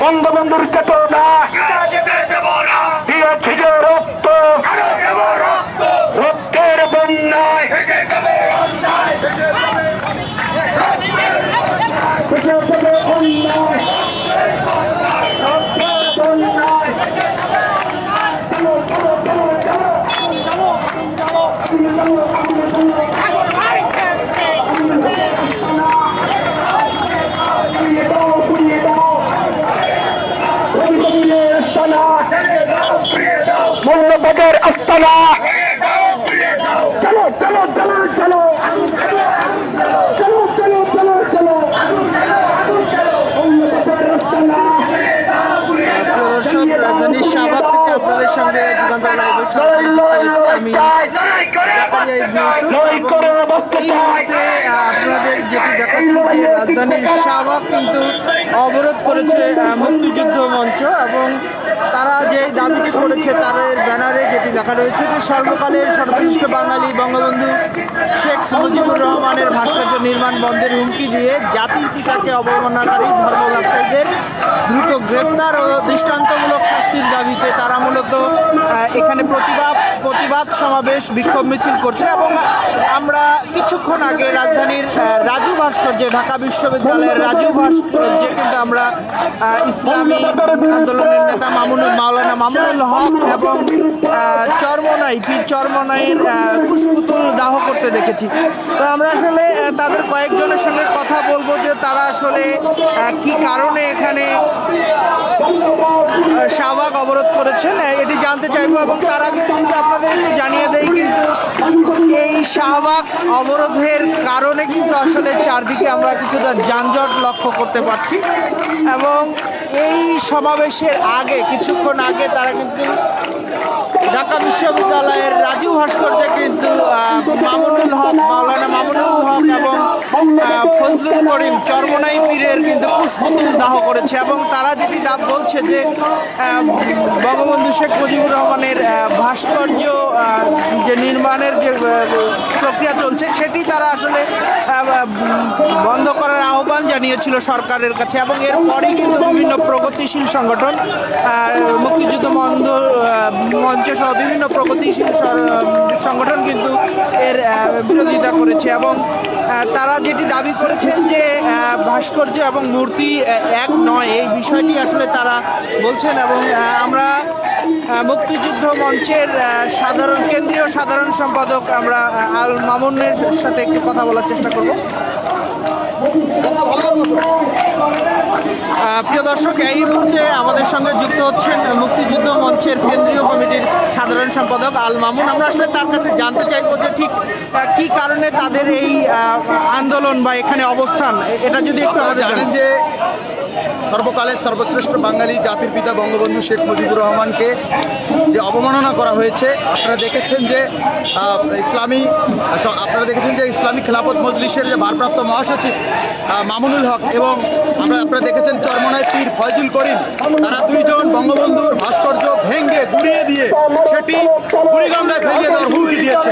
বঙ্গবন্ধুর চেতনা। দিয়েছি যে রক্ত আস্তানা চলো চলো চলো চলো। চলো চলো চলো চলো। মূল্যবাদের আস্তানা দর্শক রাজধানীর শাহবাগ থেকে আপনাদের সঙ্গে যেটি দেখাচ্ছি রাজধানীর শাহবাগ কিন্তু অবরোধ করেছে মুক্তিযুদ্ধ মঞ্চ এবং তারা যে দাবিটি করেছে তার ব্যানারে যেটি লেখা রয়েছে যে সর্বকালের সর্বশ্রেষ্ঠ বাঙালি বঙ্গবন্ধু শেখ মুজিবুর রহমানের ভাস্কর্য নির্মাণ বন্ধের হুমকি দিয়ে জাতির পিতাকে অবমাননাকারী ধর্ম ব্যবসায়ীদের দ্রুত গ্রেপ্তার ও দৃষ্টান্তমূলক শাস্তির দাবিতে তারা মূলত এখানে প্রতিবাদ প্রতিবাদ সমাবেশ, বিক্ষোভ মিছিল করছে এবং আমরা কিছুক্ষণ আগে রাজধানীর রাজু ভাস্কর্যে, ঢাকা বিশ্ববিদ্যালয়ের রাজু ভাস্কর্যে কিন্তু আমরা ইসলামী আন্দোলনের নেতা মামুনুল, মাওলানা মামুনুল হক এবং চরমনাই, পীর চরমনাইয়ের কুশপুতুল দাহ করতে দেখেছি। তো আমরা আসলে তাদের কয়েকজনের সঙ্গে কথা বলব যে তারা আসলে কি কারণে এখানে শাহবাগ অবরোধ করেছেন এটি জানতে চাইব এবং তার আগে যদি আপনাদের একটু জানিয়ে দেই কিন্তু এই শাহবাগ অবরোধের কারণে কিন্তু আসলে চারদিকে আমরা কিছুটা যানজট লক্ষ্য করতে পারছি। এবং এই সমাবেশের আগে, কিছুক্ষণ আগে তারা কিন্তু ঢাকা বিশ্ববিদ্যালয়ের রাজু ভাস্কর্যে কিন্তু মামুনুল হক, মাওলানা মামুনুল হক এবং ফজলুল করিম চরমনাই পীরের কিন্তু পুষ্পতুল দাহ করেছে এবং তারা যেটি দাব বলছে যে বঙ্গবন্ধু শেখ মুজিবুর রহমানের ভাস্কর্য যে নির্মাণের যে প্রক্রিয়া চলছে সেটি তারা আসলে বন্ধ করার আহ্বান জানিয়েছিল সরকারের কাছে এবং এরপরই কিন্তু বিভিন্ন প্রগতিশীল সংগঠন মুক্তিযুদ্ধ মন্দ মঞ্চ সহ বিভিন্ন প্রগতিশীল সংগঠন কিন্তু এর বিরোধিতা করেছে এবং তারা যেটি দাবি করেছেন যে ভাস্কর্য এবং মূর্তি এক নয়, এই বিষয়টি আসলে তারা বলছেন এবং আমরা মুক্তিযুদ্ধ মঞ্চের সাধারণ, কেন্দ্রীয় সাধারণ সম্পাদক আমরা আল মামুনের সাথে একটু কথা বলার চেষ্টা করব। প্রিয় দর্শক, এই মুহূর্তে আমাদের সঙ্গে যুক্ত হচ্ছেন মুক্তিযুদ্ধ মঞ্চের কেন্দ্রীয় কমিটির সাধারণ সম্পাদক আল মামুন। আমরা আসলে তার কাছে জানতে চাইব যে ঠিক কি কারণে তাদের এই আন্দোলন বা এখানে অবস্থান? এটা যদি একটু আমাদের জানেন। যে সর্বকালের সর্বশ্রেষ্ঠ বাঙালি জাতির পিতা বঙ্গবন্ধু শেখ মুজিবুর রহমানকে যে অবমাননা করা হয়েছে, আপনারা দেখেছেন যে ইসলামী আপনারা দেখেছেন যে ইসলামী খেলাফত মজলিসের যে ভারপ্রাপ্ত মহাসচিব মামুনুল হক এবং আমরা, আপনারা দেখেছেন চরমনায় পীর ফয়জুল করিম, তারা দুইজন বঙ্গবন্ধুর ভাস্কর্য ভেঙ্গে গুড়িয়ে দিয়ে সেটি কুড়িগঙ্গায় ভেঙে দেওয়ার হুমকি দিয়েছে।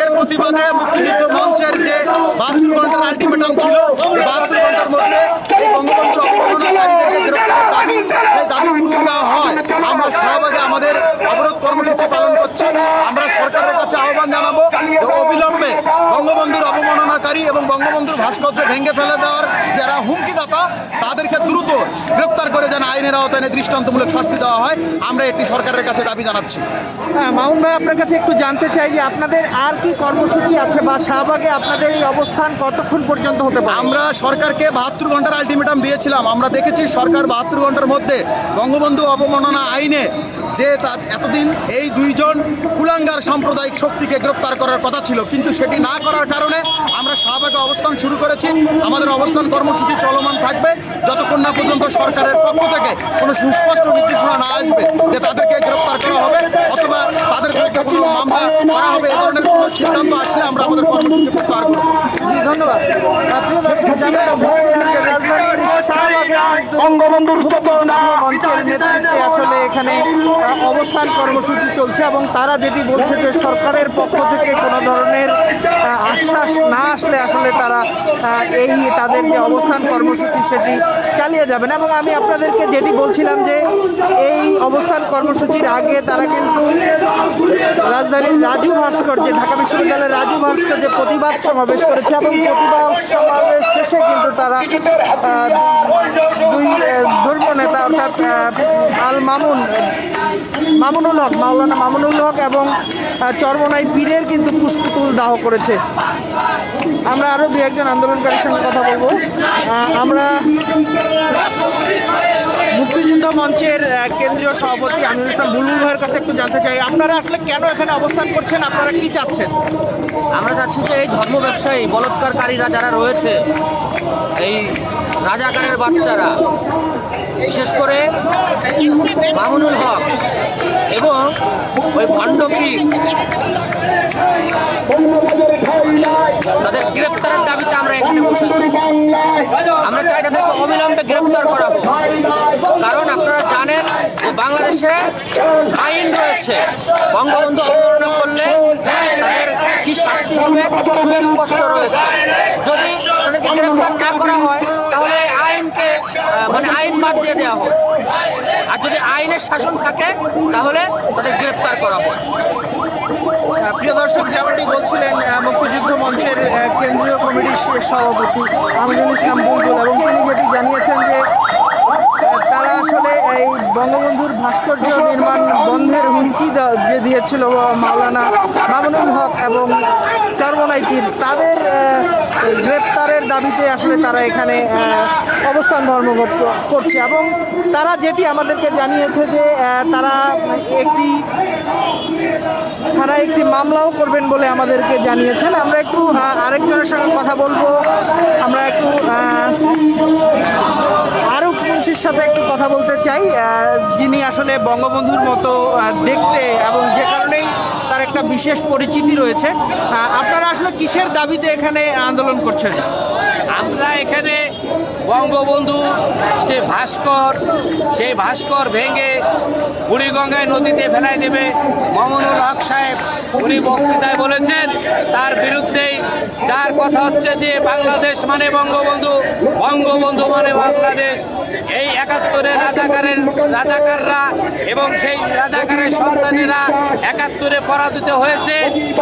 এর প্রতিবাদে মুক্তিযুদ্ধ মঞ্চের যে বাহাত্তর ঘণ্টার আলটিমেটাম ছিল এই বাহাত্তর ঘণ্টার মধ্যে এই বঙ্গবন্ধুর অপমাননাকারীদেরকে গ্রেপ্তারের দাবি সেই দাবি পূরণ না হয় আমরা সহভাগে আমাদের অবরোধ কর্মসূচি পালন করছি আমরা সরকারের কাছে আহ্বান জানাব যে অবিলম্বে বঙ্গবন্ধুর অবমাননাকারী এবং বঙ্গবন্ধুর ভাস্কর্য ভেঙে ফেলে দেওয়ার যারা হুমকিদাতা তাদেরকে দ্রুত গ্রেপ্তার করে যেন আইনের আওতায় দৃষ্টান্তমূলক শাস্তি দেওয়া হয় আমরা এটি সরকারের কাছে দাবি জানাচ্ছি। হ্যাঁ, মামুন ভাই আপনার কাছে একটু জানতে চাই যে আপনাদের আর কি কর্মসূচি আছে বা শাহবাগে আপনাদের এই অবস্থান কতক্ষণ পর্যন্ত হতে পারে? আমরা সরকারকে বাহাত্তর ঘণ্টার আলটিমেটাম দিয়েছিলাম। আমরা দেখেছি সরকার বাহাত্তর ঘণ্টার মধ্যে বঙ্গবন্ধু অবমাননা আইনে যে তার এতদিন এই দুইজন কুলাঙ্গার সাম্প্রদায়িক শক্তিকে গ্রেপ্তার করার কথা ছিল কিন্তু সেটি না করার কারণে আমরা শাহবাগে অবস্থান শুরু করেছি। আমাদের অবস্থান কর্মসূচি চলমান থাকবে। যতক্ষণ না পর্যন্ত সরকারের পক্ষ থেকে কোনো সুস্পষ্ট নির্দেশনা না আসবে যে তাদেরকে গ্রেপ্তার করা হবে অথবা তাদের বিরুদ্ধে কোনো মামলা করা হবে এ ধরনের কোনো সিদ্ধান্ত আসলে আমরা আমাদের কর্মসূচি প্রত্যাহার করব জি ধন্যবাদ। আহ, প্রিয় দর্শক জানেন বলছিলাম যে রাজধানীর শাহবাগে বঙ্গবন্ধুর চেতনা মঞ্চের নেতৃত্বে আসলে এখানে অবস্থান কর্মসূচি চলছে এবং তারা যেটি বলছে যে সরকারের পক্ষ থেকে কোনো ধরনের আশ্বাস না আসলে আসলে তারা এই তাদের যে অবস্থান কর্মসূচি সেটি চালিয়ে যাবেন এবং আমি আপনাদেরকে যেটি বলছিলাম যে এই অবস্থান কর্মসূচির আগে তারা কিন্তু রাজধানীর রাজু ভাস্কর যে ঢাকা বিশ্ববিদ্যালয়ের রাজু ভাস্কর যে প্রতিবাদ সমাবেশ করেছে এবং প্রতিবাদ সমাবেশ শেষে কিন্তু তারা দুই ধর্ম নেতা অর্থাৎ আল মামুন মামুনুল হক, মাওলানা মামুনুল হক এবং চরমনাই পীরের কিন্তু পুষ্পতুল দাহ করেছে। আমরা আরও দু একজন আন্দোলনকারীর সঙ্গে কথা বলব। আমরা মুক্তিযুদ্ধ মঞ্চের কেন্দ্রীয় সভাপতি আমিনুল ইসলাম বুলবুল ভাইয়ের কাছে একটু জানতে চাই, আপনারা আসলে কেন এখানে অবস্থান করছেন? আপনারা কি চাচ্ছেন? আমরা চাচ্ছি যে এই ধর্ম ব্যবসায়ী, বলৎকারকারীরা যারা রয়েছে, এই রাজাকারের বাচ্চারা, বিশেষ করে মামুনুল হক এবং ওই ভণ্ডকি তাদের গ্রেপ্তারের দাবিতে আমরা এখানে বসেছি। আমরা চাই তাদেরকে অবিলম্বে গ্রেপ্তার করাবো। কারণ আপনারা জানেন যে বাংলাদেশে আইন রয়েছে। বঙ্গবন্ধু অবমাননা করলে তাদের কি শাস্তি হবে সুস্পষ্ট রয়েছে। যদি তাদেরকে গ্রেপ্তার না করা হয়, তাহলে আইনকে মানে আইন বাদ দিয়ে দেওয়া হয় আর যদি আইনের শাসন থাকে, তাহলে তাদের গ্রেপ্তার করা হয় প্রিয় দর্শক, যেমনটি বলছিলেন মুক্তিযুদ্ধ মঞ্চের কেন্দ্রীয় কমিটির সভাপতি আমিনুল ইসলাম এবং তিনি যেটি জানিয়েছেন যে আসলে এই বঙ্গবন্ধুর ভাস্কর্য নির্মাণ বন্ধের হুমকি যে দিয়েছিল মাওলানা মামুনুল হক এবং চরমনাই পীর তাদের গ্রেপ্তারের দাবিতে আসলে তারা এখানে অবস্থান ধর্মঘট করছে এবং তারা যেটি আমাদেরকে জানিয়েছে যে তারা একটি তারা একটি মামলাও করবেন বলে আমাদেরকে জানিয়েছেন। আমরা একটু আরেকজনের সঙ্গে কথা বলব। আমরা একটু আরও মুন্সির সাথে একটু কথা বলতে চাই। যিনি আসলে বঙ্গবন্ধুর মতো দেখতে এবং যে কারণেই তার একটা বিশেষ পরিচিতি রয়েছে আপনারা আসলে কিসের দাবিতে এখানে আন্দোলন করছেন? আমরা এখানে বঙ্গবন্ধু যে ভাস্কর, সেই ভাস্কর ভেঙে বুড়িগঙ্গায় নদীতে ফেলাই দেবে মামুনুল হক সাহেব, উনি বক্তৃতায় বলেছেন, তার বিরুদ্ধেই যার কথা হচ্ছে যে বাংলাদেশ মানে বঙ্গবন্ধু বঙ্গবন্ধু মানে বাংলাদেশ। এই একাত্তরের রাজাকারের রাজাকাররা এবং সেই রাজাকারের সন্তানেরা একাত্তরে পরাজিত হয়েছে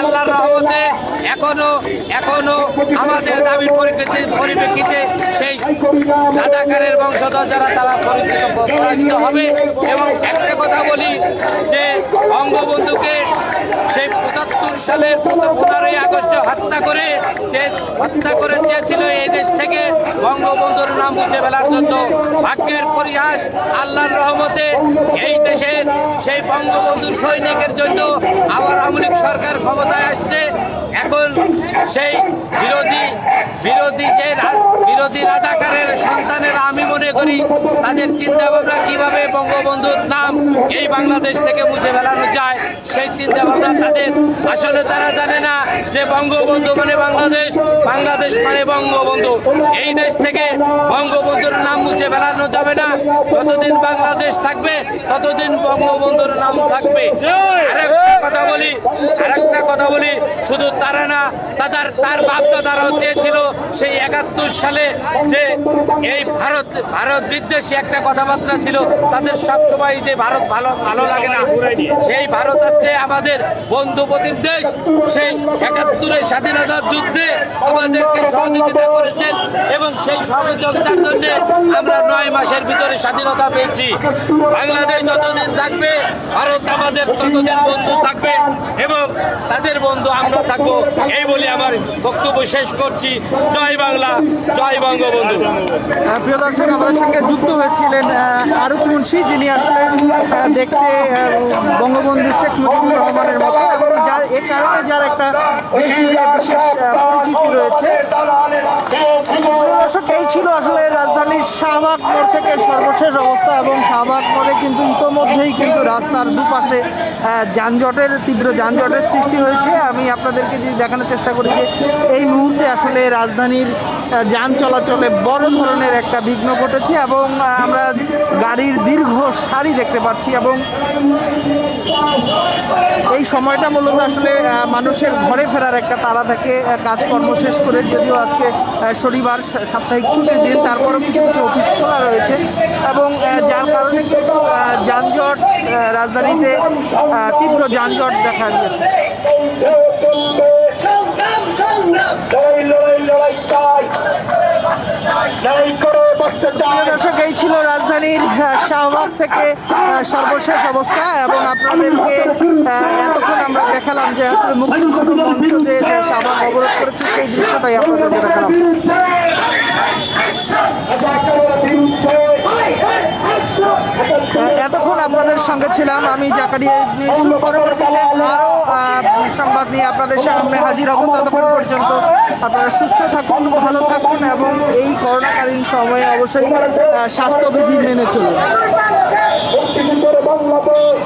আল্লাহর রহমতে। এখনও এখনও আমাদের দাবির পরিপ্রেক্ষিতে পরিপ্রেক্ষিতে সেই রাজাকারের বংশধর যারা, তারা পরিচিত পরাজিত হবে। এবং একটা কথা বলি যে বঙ্গবন্ধুকে সেই পঁচাত্তর সালে পনেরোই আগস্টে হত্যা করে সে হত্যা করে চেয়েছিল এই দেশ থেকে বঙ্গবন্ধুর নাম মুছে ফেলার জন্য। ভাগ্যের পরিহাস আল্লাহর রহমতে এই দেশের সেই বঙ্গবন্ধুর সৈনিকের জন্য আবার আমলিক সরকার ক্ষমতায় আসছে, এখন সেই বিরোধী বিরোধী যে বিরোধী রাজাকারের সন্তানেরা আমি মনে করি, তাদের চিন্তা ভাবনা কীভাবে বঙ্গবন্ধুর নাম এই বাংলাদেশ থেকে মুছে ফেলানো যায়, সেই চিন্তা ভাবনা তাদের। আসলে তারা জানে না যে বঙ্গবন্ধু মানে বাংলাদেশ বাংলাদেশ মানে বঙ্গবন্ধু। এই দেশ থেকে বঙ্গবন্ধুর নাম মুছে ফেলানো যাবে না। যতদিন বাংলাদেশ থাকবে, ততদিন বঙ্গবন্ধুর নাম থাকবে। কথা বলি আরেকটা কথা বলি, শুধু তারা না, তাদের, তার বাপদাদারাও চেয়েছিল সেই একাত্তর সালে যে এই ভারত ভারত বিদ্বেষী একটা কথাবার্তা ছিল, তাদের সবসময় যে ভারত ভালো ভালো লাগে না, সেই ভারত হচ্ছে আমাদের বন্ধু প্রতিম দেশ, সেই একাত্তরের স্বাধীনতার যুদ্ধে আমাদেরকে সহযোগিতা করেছেন এবং সেই সহযোগিতার জন্য আমরা নয় মাসের ভিতরে স্বাধীনতা পেয়েছি। বাংলাদেশ যতদিন থাকবে, ভারত আমাদের ততদিন বন্ধু থাকবে। এবং তাদের বন্ধু আমরা থাকব। এই বলে আমার বক্তব্য শেষ করছি। জয় বাংলা জয় বঙ্গবন্ধু। প্রিয় দর্শক আমাদের সঙ্গে যুক্ত হয়েছিলেন আরুক মুন্সি যিনি আসলে দেখতে বঙ্গবন্ধু শেখ মুজিবুর রহমানের মতো। এবং যার এ কারণে যার একটা পরিচিতি রয়েছে। দর্শক এই ছিল আসলে শাহবাগ মোড় থেকে সর্বশেষ অবস্থা এবং শাহবাগ মোড়ে কিন্তু ইতোমধ্যেই কিন্তু রাস্তার দুপাশে যানজটের, তীব্র যানজটের সৃষ্টি হয়েছে। আমি আপনাদেরকে যদি দেখানোর চেষ্টা করি যে এই মুহূর্তে আসলে রাজধানীর যান চলাচলে বড় ধরনের একটা বিঘ্ন ঘটেছে এবং আমরা গাড়ির দীর্ঘ সারি দেখতে পাচ্ছি এবং এই সময়টা মূলত আসলে মানুষের ঘরে ফেরার একটা তাড়া থাকে কাজকর্ম শেষ করে যদিও আজকে শনিবার সাপ্তাহিক ছুটির দিন, তারপরেও কিছু কিছু অফিস খোলা রয়েছে এবং যার কারণে কিন্তু যানজট রাজধানীতে তীব্র যানজট দেখা দিয়েছে লড়াই লড়াই লড়াই চাই লড়াই করে বসতে চাই প্রিয় দর্শক এই ছিল রাজধানীর শাহবাগ থেকে সর্বশেষ অবস্থা এবং আপনাদেরকে এতক্ষণ আমরা দেখালাম যে আসলে মুক্তিযুদ্ধ মঞ্চদের শাহবাগ অবরোধ করেছে সেই দৃশ্যটাই আপনাদেরকে দেখালাম আহ, এতক্ষণ আপনাদের সঙ্গে ছিলাম, আমি জাকারিয়া আরও সংবাদ নিয়ে আপনাদের সামনে হাজির হব। ততক্ষণ পর্যন্ত আপনারা সুস্থ থাকুন, ভালো থাকুন এবং এই করোনাকালীন সময়ে অবশ্যই স্বাস্থ্যবিধি মেনে চলুন।